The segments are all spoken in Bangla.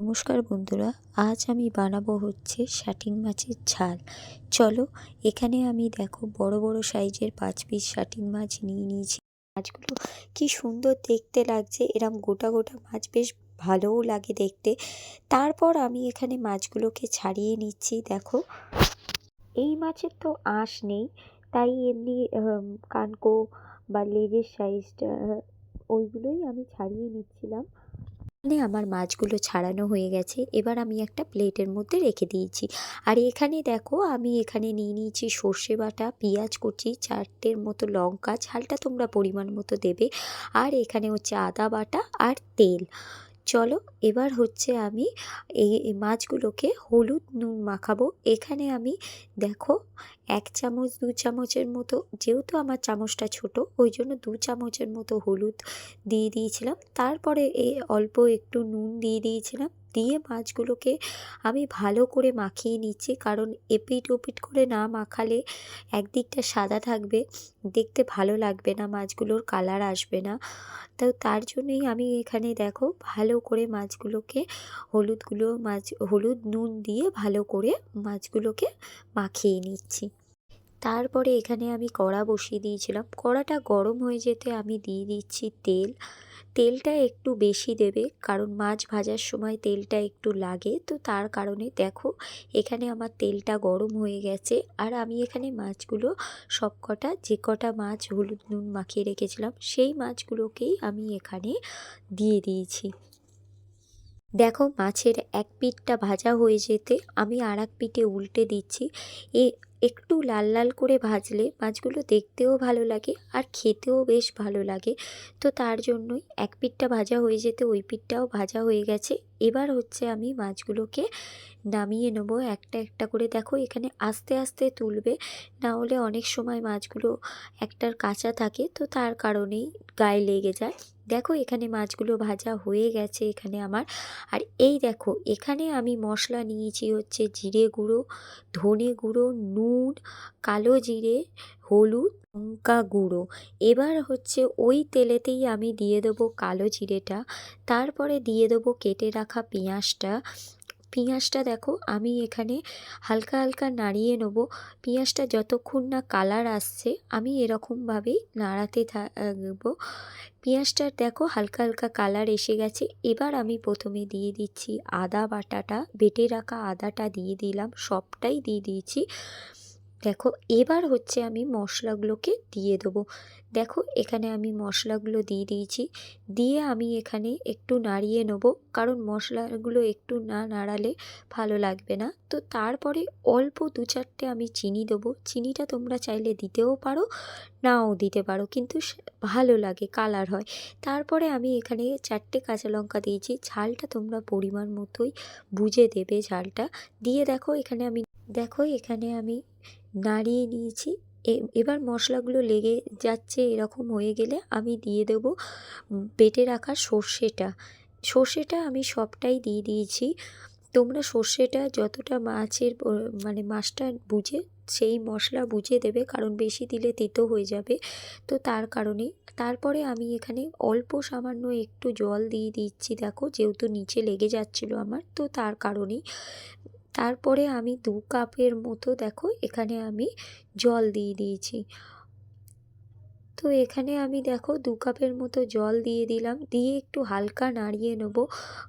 নমস্কার বন্ধুরা, আজ আমি বানাবো হচ্ছে শাটিং মাছের ঝাল। চলো এখানে আমি দেখো বড় বড় সাইজের পাঁচ পিস শাটিং মাছ নিয়ে নিয়েছি। মাছগুলো কি সুন্দর দেখতে লাগছে, এরম গোটা গোটা মাছ বেশ ভালোও লাগে দেখতে। তারপর আমি এখানে মাছগুলোকে ছাড়িয়ে নিচ্ছি, দেখো। এই মাছের তো আঁশ নেই, তাই এমনি কানকো বা লেজের সাইজটা ওইগুলোই আমি ছাড়িয়ে নিচ্ছিলাম। এখানে আমার মাছগুলো ছাড়ানো হয়ে গেছে। এবার আমি একটা প্লেটের মধ্যে রেখে দিয়েছি। আর এখানে দেখো, আমি এখানে নিয়ে নিয়েছি সর্ষে বাটা, পেঁয়াজ কুচি, চারটের মতো লঙ্কা, ঝালটা তোমরা পরিমাণ মতো দেবে। আর এখানে হচ্ছে আদা বাটা আর তেল। চলো এবার হচ্ছে আমি এই মাছগুলোকে হলুদ নুন মাখাবো। এখানে আমি দেখো এক চামচ, দু চামচের মতো, যেহেতু আমার চামচটা ছোট ওই জন্য দু চামচের মতো হলুদ দিয়ে দিয়েছিলাম। তারপরে এই অল্প একটু নুন দিয়ে দিয়েছিলাম। দিয়ে মাছগুলোকে আমি ভালো করে মাখিয়ে নিচ্ছি। কারণ এপিট ওপিট করে না মাখালে একদিকটা সাদা থাকবে, দেখতে ভালো লাগবে না, মাছগুলোর কালার আসবে না। তো তার জন্যই আমি এখানে দেখো ভালো করে মাছগুলোকে হলুদগুলো, মাছ, হলুদ নুন দিয়ে ভালো করে মাছগুলোকে মাখিয়ে নিচ্ছি। তারপরে এখানে আমি কড়া বসিয়ে দিয়েছিলাম। কড়াটা গরম হয়ে যেতে আমি দিয়ে দিচ্ছি তেল। তেলটা একটু বেশি দেবে, কারণ মাছ ভাজার সময় তেলটা একটু লাগে। তো তার কারণে দেখো, এখানে আমার তেলটা গরম হয়ে গেছে। আর আমি এখানে মাছগুলো সব কটা যে কটা মাছ হলুদ নুন মাখিয়ে রেখেছিলাম, সেই মাছগুলোকেই আমি এখানে দিয়ে দিয়েছি। দেখো, মাছের এক পিঠটা ভাজা হয়ে যেতে আমি আর এক পিঠে উল্টে দিচ্ছি। এ একটু লাল লাল করে ভাজলে মাছগুলো দেখতেও ভালো লাগে আর খেতেও বেশ ভালো লাগে। তো তার জন্যই এক পিঠটা ভাজা হয়ে যেতে ওই পিঠটাও ভাজা হয়ে গেছে। এবার হচ্ছে আমি মাছগুলোকে নামিয়ে নেব একটা একটা করে। দেখো, এখানে আস্তে আস্তে তুলবে, না হলে অনেক সময় মাছগুলো একটার কাঁচা থাকে, তো তার কারণেই গায়ে লেগে যায়। দেখো এখানে মাছগুলো ভাজা হয়ে গেছে এখানে আমার। আর এই দেখো, এখানে আমি মশলা নিয়েছি হচ্ছে জিরে গুঁড়ো, ধনে গুঁড়ো, নুন, কালো জিরে, হলুদ, লঙ্কা গুঁড়ো। এবার হচ্ছে ওই তেলেতেই আমি দিয়ে দেবো কালো জিরেটা। তারপরে দিয়ে দেবো কেটে রাখা পেঁয়াজটা। পেঁয়াজটা দেখো, আমি এখানে হালকা হালকা নাড়িয়ে নেব। পেঁয়াজটা যতক্ষণ না কালার আসছে, আমি এরকমভাবেই নাড়াতে থাকব পেঁয়াজটার দেখো হালকা হালকা কালার এসে গেছে। এবার আমি প্রথমে দিয়ে দিচ্ছি আদা বাটাটা, বেটে রাখা আদাটা দিয়ে দিলাম, সবটাই দিয়ে দিয়েছি। দেখো, এবার হচ্ছে আমি মশলাগুলোকে দিয়ে দেবো। দেখো, এখানে আমি মশলাগুলো দিয়ে দিয়েছি। দিয়ে আমি এখানে একটু নাড়িয়ে নেব, কারণ মশলাগুলো একটু না নাড়ালে ভালো লাগবে না। তো তারপরে অল্প দু চারটে আমি চিনি দেবো। চিনিটা তোমরা চাইলে দিতেও পারো, নাও দিতে পারো, কিন্তু ভালো লাগে, কালার হয়। তারপরে আমি এখানে চারটে কাঁচা লঙ্কা দিয়েছি। ঝালটা তোমরা পরিমাণ মতোই বুঝে দেবে ঝালটা। দিয়ে দেখো, এখানে আমি দেখো, এখানে আমি নাড়িয়ে নিয়েছি। এবার মশলাগুলো লেগে যাচ্ছে এরকম হয়ে গেলে আমি দিয়ে দেব বেটে রাখা সর্ষেটা। সর্ষেটা আমি সবটাই দিয়ে দিয়েছি। তোমরা সর্ষেটা যতটা মাছের মানে মাছটা বুঝে, সেই মশলা বুঝে দেবে, কারণ বেশি দিলে তেতো হয়ে যাবে। তো তার কারণে, তারপরে আমি এখানে অল্প সামান্য একটু জল দিয়ে দিচ্ছি, দেখো, যেহেতু নিচে লেগে যাচ্ছিল আমার, তো তার কারণেই তারপরে আমি দু কাপের মতো, দেখো, এখানে আমি জল দিয়ে দিয়েছি। তো এখানে আমি, দেখো, দু কাপের মতো জল দিয়ে দিলাম। দিয়ে একটু হালকা নাড়িয়ে নেব,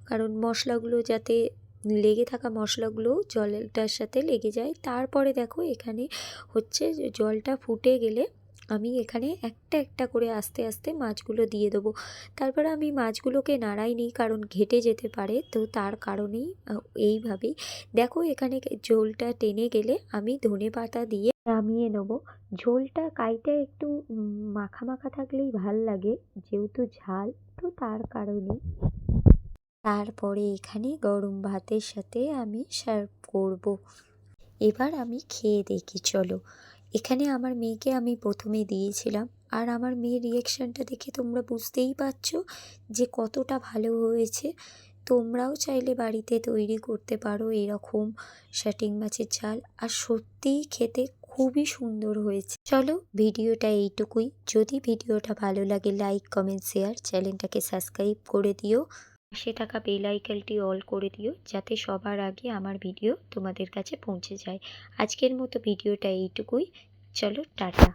কারণ মশলাগুলো যাতে লেগে থাকা মশলাগুলো জলটার সাথে লেগে যায়। তারপরে, দেখো, এখানে হচ্ছে জলটা ফুটে গেলে আমি এখানে একটা একটা করে আস্তে আস্তে মাছগুলো দিয়ে দেবো। তারপরে আমি মাছগুলোকে নাড়াইনি কারণ ঘেটে যেতে পারে। তো তার কারণেই এইভাবেই। দেখো এখানে ঝোলটা টেনে গেলে আমি ধনে পাতা দিয়ে নামিয়ে নেব। ঝোলটা কাইটা একটু মাখা মাখা থাকলেই ভালো লাগে, যেহেতু ঝাল, তো তার কারণেই। তারপরে এখানে গরম ভাতের সাথে আমি সার্ভ করব। এবার আমি খেয়ে দেখি, চলো। এখানে আমার মেয়েকে আমি প্রথমে দিয়েছিলাম। আর আমার মেয়ের রিয়াকশানটা দেখে তোমরা বুঝতেই পারছ যে কতটা ভালো হয়েছে। তোমরাও চাইলে বাড়িতে তৈরি করতে পারো এরকম শাটিং মাছের ঝাল আর সত্যিই খেতে খুবই সুন্দর হয়েছে। চলো ভিডিওটা এইটুকুই। যদি ভিডিওটা ভালো লাগে লাইক কমেন্ট শেয়ার চ্যানেলটাকে সাবস্ক্রাইব করে দিও। পাশে থাকা বেল আইকনটি অল করে দিও, যাতে সবার আগে আমার ভিডিও তোমাদের কাছে পৌঁছে যায়। আজকের মতো ভিডিওটা এইটুকুই। চলো, টাটা।